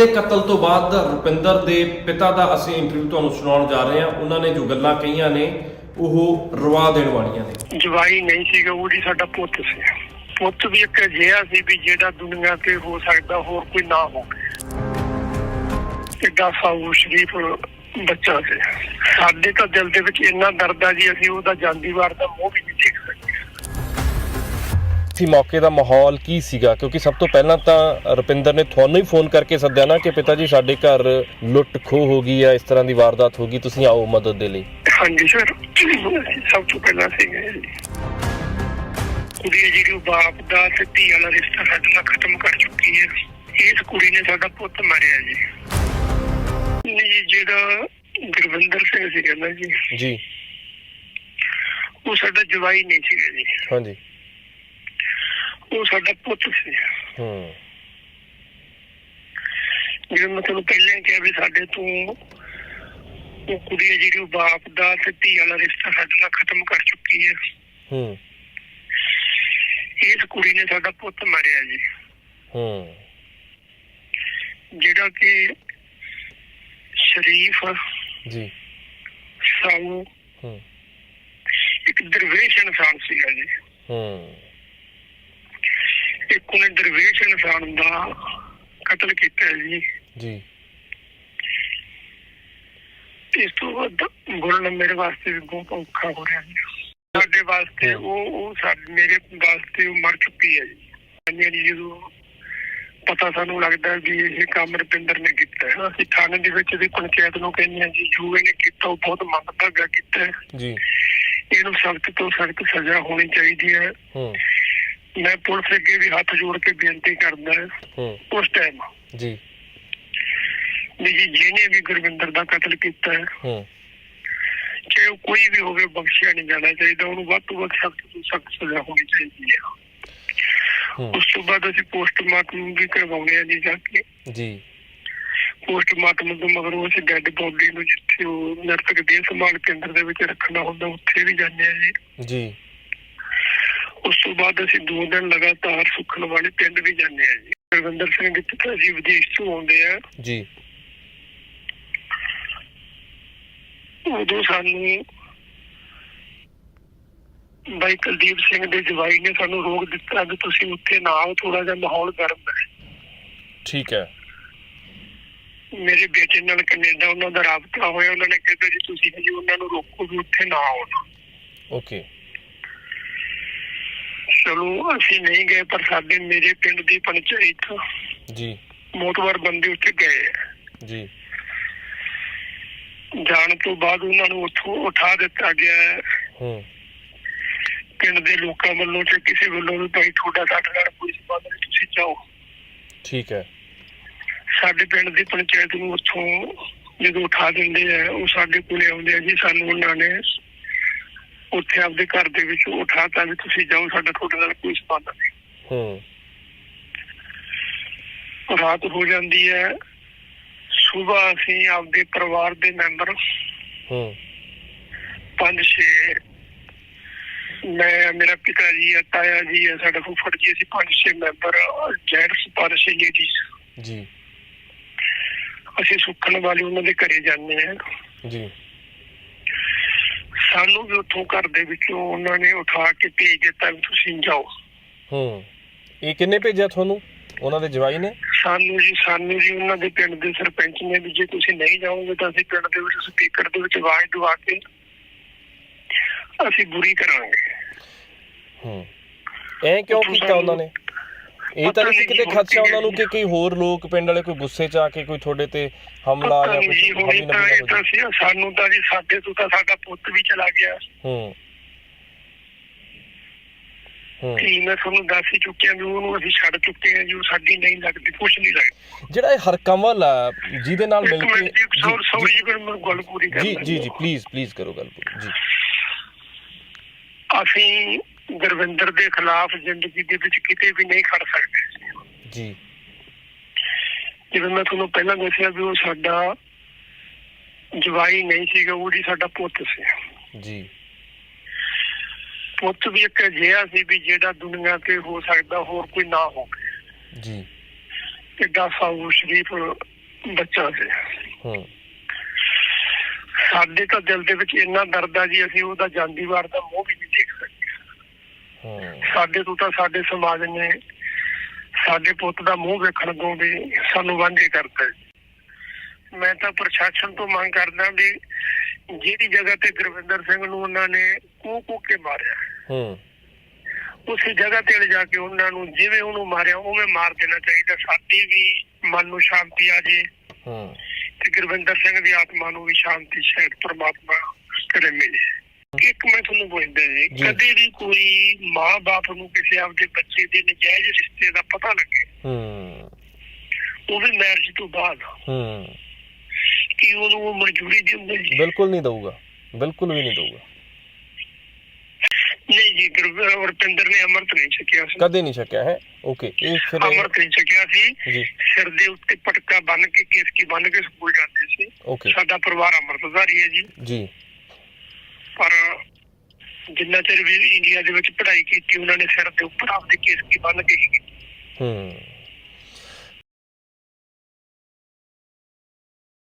ਦੇ ਕਤਲ ਤੋਂ ਬਾਅਦ ਰੁਪਿੰਦਰ ਦੇ ਪਿਤਾ ਦਾ ਅਸੀਂ ਇੰਟਰਵਿਊ ਤੁਹਾਨੂੰ ਸੁਣਾਉਣ ਜਾ ਰਹੇ ਹਾਂ। ਉਹਨਾਂ ਨੇ ਜੋ ਗੱਲਾਂ ਕਹੀਆਂ ਨੇ, ਉਹ ਰਵਾ ਦੇਣ ਵਾਲੀਆਂ ਨੇ। ਜਵਾਈ ਨਹੀਂ ਸੀਗਾ ਉਹ ਜੀ ਸਾਡਾ ਪੁੱਤ ਸੀ। ਪੁੱਤ ਵੀ ਇੱਕ ਅਜਿਹਾ ਸੀ ਵੀ ਜਿਹੜਾ ਦੁਨੀਆ ਤੇ ਹੋ ਸਕਦਾ, ਹੋਰ ਕੋਈ ਨਾ ਹੋਵੇ। ਕਿੱਡਾ ਸਾਊ ਸ਼ਰੀਫ ਬੱਚਾ ਸੀ ਸਾਡੇ ਤਾਂ ਦਿਲ ਦੇ ਵਿੱਚ ਇੰਨਾ ਦਰਦ ਆ ਜੀ, ਅਸੀਂ ਉਹਦਾ ਜਾਂਦੀ ਵਾਰ ਦਾ ਮੂੰਹ ਵੀ ਨਹੀਂ ਸੀ ਮੌਕੇ ਦਾ ਮਾਹੌਲ ਕੀ ਸੀਗਾ? ਕਿਉਂਕਿ ਸਭ ਤੋਂ ਪਹਿਲਾਂ ਤਾਂ ਰੁਪਿੰਦਰ ਨੇ ਤੁਹਾਨੂੰ ਹੀ ਫੋਨ ਕਰਕੇ ਸੱਦਿਆ ਨਾ ਕਿ ਪਿਤਾ ਜੀ ਸਾਡੇ ਘਰ ਲੁੱਟ ਖੋਹ ਹੋ ਗਈ ਆ ਇਸ ਤਰ੍ਹਾਂ ਦੀ ਵਾਰਦਾਤ ਹੋ ਗਈ ਤੁਸੀਂ ਆਓ ਮਦਦ ਦੇ ਲਈ। ਹਾਂਜੀ ਸਰ ਸਭ ਤੋਂ ਪਹਿਲਾਂ ਸੀਗੇ ਕੁੜੀ ਜਿਹੜੀ ਬਾਪ ਦਾ ਤੇ ਧੀ ਵਾਲਾ ਰਿਸ਼ਤਾ ਸਾਡੇ ਨਾਲ ਖਤਮ ਕਰ ਚੁੱਕੀ ਹੈ। ਇਸ ਕੁੜੀ ਨੇ ਸਾਡਾ ਪੁੱਤ ਮਾਰਿਆ ਜੀ, ਜਿਹੜਾ ਗੁਰਵਿੰਦਰ ਸਿੰਘ ਸੀਗਾ ਨਾ ਜੀ ਜੀ। ਉਹ ਸਾਡਾ ਜਵਾਈ ਨਹੀਂ ਸੀਗਾ ਜੀ। ਹਾਂਜੀ। ਉਹ ਸਾਡਾ ਪੁੱਤ ਸੀ। ਹੂੰ। ਜਿਵੇਂ ਮੈਂ ਤੁਹਾਨੂੰ ਪਹਿਲਾਂ ਕਿਹਾ ਵੀ ਸਾਡੇ ਤੋਂ ਉਹ ਕੁੜੀ ਹੈ ਜਿਹੜੀ ਉਹ ਬਾਪ ਦਾ ਤੇ ਧੀ ਵਾਲਾ ਰਿਸ਼ਤਾ ਸਾਡੇ ਨਾਲ ਖਤਮ ਕਰ ਚੁੱਕੀ ਹੈ। ਹੂੰ। ਇਸ ਕੁੜੀ ਨੇ ਸਾਡਾ ਪੁੱਤ ਮਾਰਿਆ ਜੀ। ਹੂੰ। ਜਿਹੜਾ ਕਿ ਸ਼ਰੀਫ ਜੀ। ਸਾਊ ਹੂੰ। ਇੱਕ ਦਰਵੇਸ਼ ਇਨਸਾਨ ਸੀਗਾ ਜੀ। ਹੂੰ। ਇੱਕ ਉਹਨੇ ਦਰਵੇਸ਼ ਇਨਸਾਨ ਦਾ ਕਤਲ ਕੀਤਾ ਜੀ। ਜੀ। ਇਸ ਤੋਂ ਵੱਧ ਬੋਲਣਾ ਮੇਰੇ ਵਾਸਤੇ ਵੀ ਬਹੁਤ ਔਖਾ ਹੋ ਰਿਹਾ ਜੀ। ਸਾਡੇ ਵਾਸਤੇ ਉਹ ਉਹ ਸਾਡੇ ਮੇਰੇ ਵਾਸਤੇ ਉਹ ਮਰ ਚੁੱਕੀ ਹੈ ਜੀ। ਜੀ ਜਦੋਂ ਪਤਾ ਸਾਨੂੰ ਲੱਗਦਾ ਵੀ ਇਹ ਕੰਮ ਰੁਪਿੰਦਰ ਨੇ ਕੀਤਾ ਹੈ। ਅਸੀਂ ਥਾਣੇ ਦੇ ਵਿੱਚ ਵੀ ਪੰਚਾਇਤ ਨੂੰ ਕਹਿੰਦੇ ਹਾਂ ਜੀ ਜੋ ਇਹਨੇ ਕੀਤਾ ਉਹ ਬਹੁਤ ਮੰਦਭਾਗਾ ਕੀਤਾ ਜੀ। ਇਹਨੂੰ ਸਖਤ ਤੋਂ ਸਖਤ ਸਜ਼ਾ ਹੋਣੀ ਚਾਹੀਦੀ ਹੈ। ਹੂੰ ਮੈਂ ਪੁਲਿਸ ਅੱਗੇ ਵੀ ਹੱਥ ਜੋੜ ਕੇ ਬੇਨਤੀ ਕਰਦਾ ਹਾਂ। ਉਸ ਟਾਈਮ ਜੀ। ਵੀ ਜੀ ਜਿਹਨੇ ਵੀ ਗੁਰਵਿੰਦਰ ਦਾ ਕਤਲ ਕੀਤਾ ਹੈ। ਹੂੰ। ਚਾਹੇ ਉਹ ਕੋਈ ਵੀ ਹੋਵੇ ਬਖਸ਼ਿਆ ਨਹੀਂ ਜਾਣਾ ਚਾਹੀਦਾ। ਉਹਨੂੰ ਵੱਧ ਤੋਂ ਵੱਧ ਸਖਤ ਤੋਂ ਸਖਤ ਸਜ਼ਾ ਹੋਣੀ ਚਾਹੀਦੀ ਹੈ। ਉਸ ਤੋਂ ਬਾਅਦ ਅਸੀਂ ਪੋਸਟਮਾਰਟਮ ਵੀ ਕਰਵਾਉਂਦੇ ਹਾਂ ਜੀ ਜਾ ਕੇ। ਜੀ। ਪੋਸਟਮਾਰਟਮ ਤੋਂ ਮਗਰੋਂ ਅਸੀਂ ਡੈੱਡ ਬੋਡੀ ਨੂੰ ਜਿੱਥੇ ਉਹ ਨਰਤਕ ਦੇਹ ਸੰਭਾਲ ਕੇਂਦਰ ਦੇ ਵਿੱਚ ਰੱਖਣਾ ਹੁੰਦਾ ਉੱਥੇ ਵੀ ਜਾਂਦੇ ਹਾਂ ਜੀ। ਜੀ। ਉਸ ਤੋਂ ਬਾਅਦ ਅਸੀਂ ਦੋ ਦਿਨ ਲਗਾਤਾਰ ਸੁੱਖਣ ਵਾਲੇ ਪਿੰਡ ਵੀ ਜਾਂਦੇ ਹਾਂ ਜੀ। ਰਵਿੰਦਰ ਸਿੰਘ ਦੇ ਪਿਤਾ ਜੀ ਵਿਦੇਸ਼ ਤੋਂ ਆਉਂਦੇ ਆ। ਜੀ। ਉਦੋਂ ਸਾਨੂੰ ਬਾਈ ਕੁਲਦੀਪ ਸਿੰਘ ਦੇ ਜਵਾਈ ਨੇ ਸਾਨੂੰ ਰੋਕ ਦਿੱਤਾ ਕਿ ਤੁਸੀਂ ਉੱਥੇ ਨਾ ਆਓ ਥੋੜਾ ਜਿਹਾ ਮਾਹੌਲ ਗਰਮ ਹੈ ਠੀਕ ਹੈ। ਮੇਰੇ ਬੇਟੇ ਨਾਲ ਕੈਨੇਡਾ ਉਹਨਾਂ ਦਾ ਰਾਬਤਾ ਹੋਇਆ ਉਹਨਾਂ ਨੇ ਕਿਹਾ ਜੀ ਤੁਸੀਂ ਜੀ ਉਹਨਾਂ ਨੂੰ ਰੋਕੋ ਵੀ ਉੱਥੇ ਨਾ ਆਉਣ ਓਕੇ। ਚਲੋ ਅਸੀਂ ਨਹੀਂ ਗਏ ਪਰ ਸਾਡੇ ਮੇਰੇ ਪਿੰਡ ਦੀ ਪੰਚਾਇਤ ਜੀ। ਮੋਤਵਰ ਬੰਦੇ ਉੱਥੇ ਗਏ। ਜੀ। ਜਾਣ ਤੋਂ ਬਾਅਦ ਉਹਨਾਂ ਨੂੰ ਉੱਥੋਂ ਉਠਾ ਦਿੱਤਾ ਗਿਆ ਹੈ। ਹੂੰ। ਪਿੰਡ ਦੇ ਲੋਕਾਂ ਵੱਲੋਂ ਤੇ ਕਿਸੇ ਵੱਲੋਂ ਵੀ ਭਾਈ ਤੁਹਾਡਾ ਸਾਡੇ ਨਾਲ ਕੋਈ ਸੰਬੰਧ ਨਹੀਂ ਤੁਸੀਂ ਜਾਓ। ਠੀਕ ਹੈ। ਸਾਡੇ ਪਿੰਡ ਦੀ ਪੰਚਾਇਤ ਨੂੰ ਉੱਥੋਂ ਜਦੋਂ ਉਠਾ ਦਿੰਦੇ ਆ ਉਹ ਸਾਡੇ ਕੋਲੇ ਆਉਂਦੇ ਆ ਜੀ ਸਾਨੂੰ ਉਹਨਾਂ ਨੇ ਉੱਥੇ ਆਪਦੇ ਘਰ ਦੇ ਵਿੱਚ ਉਠਾਤਾ ਵੀ ਤੁਸੀਂ ਜਾਓ ਸਾਡਾ ਤੁਹਾਡੇ ਨਾਲ ਕੋਈ ਸੰਬੰਧ ਨਹੀਂ ਹੂੰ। ਰਾਤ ਹੋ ਜਾਂਦੀ ਹੈ ਸਵੇਰ ਅਸੀਂ ਆਪਦੇ ਪਰਿਵਾਰ ਦੇ ਮੈਂਬਰ ਹੂੰ। ਪੰਜ ਛੇ ਮੈਂ ਮੇਰਾ ਪਿਤਾ ਜੀ ਹੈ ਤਾਇਆ ਜੀ ਹੈ ਸਾਡਾ ਫੁੱਫੜ ਜੀ ਅਸੀਂ ਪੰਜ ਛੇ ਮੈਂਬਰ ਜੈਂਟਸ ਪੰਜ ਛੇ ਲੇਡੀਜ਼ ਜੀ। ਅਸੀਂ ਸੁੱਖਣ ਵਾਲੇ ਉਹਨਾਂ ਦੇ ਘਰੇ ਜਾਂਦੇ ਆ ਜੀ। ਸਾਨੂੰ ਵੀ ਉੱਥੋਂ ਘਰ ਦੇ ਵਿੱਚੋਂ ਉਹਨਾਂ ਨੇ ਉਠਾ ਕੇ ਭੇਜ ਦਿੱਤਾ ਵੀ ਤੁਸੀਂ ਜਾਓ। ਹੂੰ। ਇਹ ਕਿੰਨੇ ਭੇਜਿਆ ਤੁਹਾਨੂੰ? ਉਹਨਾਂ ਦੇ ਜਵਾਈ ਨੇ? ਸਾਨੂੰ ਜੀ ਸਾਨੂੰ ਜੀ ਉਹਨਾਂ ਦੇ ਪਿੰਡ ਦੇ ਸਰਪੰਚ ਨੇ ਵੀ ਜੇ ਤੁਸੀਂ ਨਹੀਂ ਜਾਓਗੇ ਤਾਂ ਅਸੀਂ ਪਿੰਡ ਦੇ ਵਿੱਚ ਸਪੀਕਰ ਦੇ ਵਿੱਚ ਆਵਾਜ਼ ਦਵਾ ਕੇ ਅਸੀਂ ਬੁਰੀ ਕਰਾਂਗੇ। ਹੂੰ। ਐ ਕਿਉਂ ਕੀਤਾ ਉਹਨਾਂ ਨੇ? ਇਹ ਤਾਂ ਨਹੀਂ ਸੀ ਕਿਤੇ ਖਦਸ਼ਾ ਉਹਨਾਂ ਨੂੰ ਕਿ ਕਈ ਹੋਰ ਲੋਕ ਪਿੰਡ ਵਾਲੇ ਕੋਈ ਗੁੱਸੇ 'ਚ ਆ ਕੇ ਕੋਈ ਤੁਹਾਡੇ ਤੇ ਹਮਲਾ ਜਾਂ ਕੁਝ ਨਬੀ ਤਾਂ ਸੀ ਸਾਨੂੰ ਤਾਂ ਜੀ ਸਾਡੇ ਤੋਂ ਤਾਂ ਸਾਡਾ ਪੁੱਤ ਵੀ ਚਲਾ ਗਿਆ। ਹੂੰ। ਕੀ ਮੈਂ ਤੁਹਾਨੂੰ ਦੱਸ ਹੀ ਚੁੱਕਿਆ ਵੀ ਉਹਨੂੰ ਅਸੀਂ ਛੱਡ ਚੁੱਕੇ ਹਾਂ ਜੀ ਉਹ ਸਾਡੀ ਨਹੀਂ ਲੱਗਦੀ ਕੁਛ ਨਹੀਂ ਲੱਗਦੀ। ਜਿਹੜਾ ਇਹ ਹਰਕੰਵਲ ਆ ਜਿਹਦੇ ਨਾਲ ਮਿਲ ਕੇ ਜੀ ਸੌਰੀ ਜੀ। ਗੱਲ ਪੂਰੀ ਜੀ ਕਰਦਾ। ਜੀ ਜੀ ਪਲੀਜ਼ ਪਲੀਜ਼ ਕਰੋ ਗੱਲ ਪੂਰੀ ਜੀ। ਅਸੀਂ ਗੁਰਵਿੰਦਰ ਦੇ ਖਿਲਾਫ ਜ਼ਿੰਦਗੀ ਦੇ ਵਿੱਚ ਕਿਤੇ ਵੀ ਨਹੀਂ ਖੜ ਸਕਦੇ। ਜੀ। ਜਿਵੇਂ ਮੈਂ ਤੁਹਾਨੂੰ ਪਹਿਲਾਂ ਦੱਸਿਆ ਵੀ ਉਹ ਸਾਡਾ ਜਵਾਈ ਨਹੀਂ ਸੀਗਾ ਉਹ ਜੀ ਸਾਡਾ ਪੁੱਤ ਸੀ। ਜੀ। ਪੁੱਤ ਵੀ ਇੱਕ ਅਜਿਹਾ ਸੀ ਵੀ ਜਿਹੜਾ ਦੁਨੀਆ ਤੇ ਹੋ ਸਕਦਾ ਹੋਰ ਕੋਈ ਨਾ ਹੋਵੇ। ਜੀ। ਤੇ 10 ਸਾਲ ਸ਼ਰੀਫ ਬੱਚਾ ਸੀ। ਹੂੰ। ਸਾਡੇ ਤਾਂ ਦਿਲ ਦੇ ਵਿੱਚ ਇੰਨਾ ਦਰਦ ਆ ਜੀ ਅਸੀਂ ਉਹਦਾ ਜਾਂਦੀ ਵਾਰ ਦਾ ਮੂੰਹ ਵੀ ਨਹੀਂ ਹੂੰ ਸਾਡੇ ਤੋਂ ਤਾਂ ਸਾਡੇ ਸਮਾਜ ਨੇ ਸਾਡੇ ਪੁੱਤ ਦਾ ਮੂੰਹ ਵੇਖਣ ਤੋਂ ਵੀ ਸਾਨੂੰ ਵਾਂਝੇ ਕਰਤਾ। ਮੈਂ ਤਾਂ ਪ੍ਰਸ਼ਾਸਨ ਤੋਂ ਮੰਗ ਕਰਦਾ ਵੀ ਜਿਹੜੀ ਜਗ੍ਹਾ ਤੇ ਗੁਰਵਿੰਦਰ ਸਿੰਘ ਨੂੰ ਉਹਨਾਂ ਨੇ ਕੂ ਕੂ ਕੇ ਮਾਰਿਆ ਹੂੰ। ਉਸੇ ਜਗ੍ਹਾ ਤੇ ਲਿਜਾ ਕੇ ਉਹਨਾਂ ਨੂੰ ਜਿਵੇਂ ਉਹਨੂੰ ਮਾਰਿਆ ਉਵੇਂ ਮਾਰ ਦੇਣਾ ਚਾਹੀਦਾ। ਸਾਡੀ ਵੀ ਮਨ ਨੂੰ ਸ਼ਾਂਤੀ ਆ ਜੇ ਹੂੰ। ਤੇ ਗੁਰਵਿੰਦਰ ਸਿੰਘ ਦੀ ਆਤਮਾ ਨੂੰ ਵੀ ਸ਼ਾਂਤੀ ਸ਼ਾਇਦ ਪ੍ਰਮਾਤਮਾ ਕਰੇ ਮਿਲੇ। ਇੱਕ ਮੈਂ ਤੁਹਾਨੂੰ ਪੁੱਛਦਾ ਜੀ। ਕਦੇ ਵੀ ਕੋਈ ਮਾਂ-ਬਾਪ ਨੂੰ ਕਿਸੇ ਆਪਦੇ ਬੱਚੇ ਦੇ ਨਜਾਇਜ਼ ਰਿਸ਼ਤੇ ਦਾ ਪਤਾ ਲੱਗੇ? ਹੂੰ। ਉਹ ਵੀ ਮੈਰਿਜ ਤੋਂ ਬਾਅਦ। ਹੂੰ। ਕੀ ਉਹਨੂੰ ਉਹ ਮਨਜ਼ੂਰੀ ਦਿੰਦੇ ਜੀ? ਬਿਲਕੁਲ ਨਹੀਂ ਦਊਗਾ। ਬਿਲਕੁਲ ਵੀ ਨਹੀਂ ਦਊਗਾ। ਨਹੀਂ ਜੀ ਗੁਰਵਿੰਦਰ ਰੁਪਿੰਦਰ ਨੇ ਅਮਰਤ ਨਹੀਂ ਛਕਿਆ ਸੀ। ਕਦੇ ਨਹੀਂ ਸ਼ੱਕਿਆ ਹੈ? ਓਕੇ ਇਹ ਫਿਰ ਅਮਰਤ ਨਹੀਂ ਛਕਿਆ ਸੀ। ਜੀ। ਸਿਰ ਦੇ ਉੱਤੇ ਪਟਕਾ ਬੰਨ ਕੇ ਕੇਸਕੀ ਬੰਨ ਕੇ ਸਕੂਲ ਜਾਂਦੇ ਸੀ। ਓਕੇ। ਸਾਡਾ ਪਰਿਵਾਰ ਅੰਮ੍ਰਿਤਧਾਰੀ ਹੈ ਜੀ। ਜੀ। ਪਰ ਜਿੰਨਾ ਚਿਰ ਵੀ ਇੰਡੀਆ ਦੇ ਵਿੱਚ ਪੜ੍ਹਾਈ ਕੀਤੀ, ਉਹਨਾਂ ਨੇ ਸਿਰ ਦੇ ਉੱਪਰ ਆਪਦੇ ਕੇਸਕੀ ਬੰਨ ਕੇ ਹੀ ਕੀਤੀ। ਹੂੰ।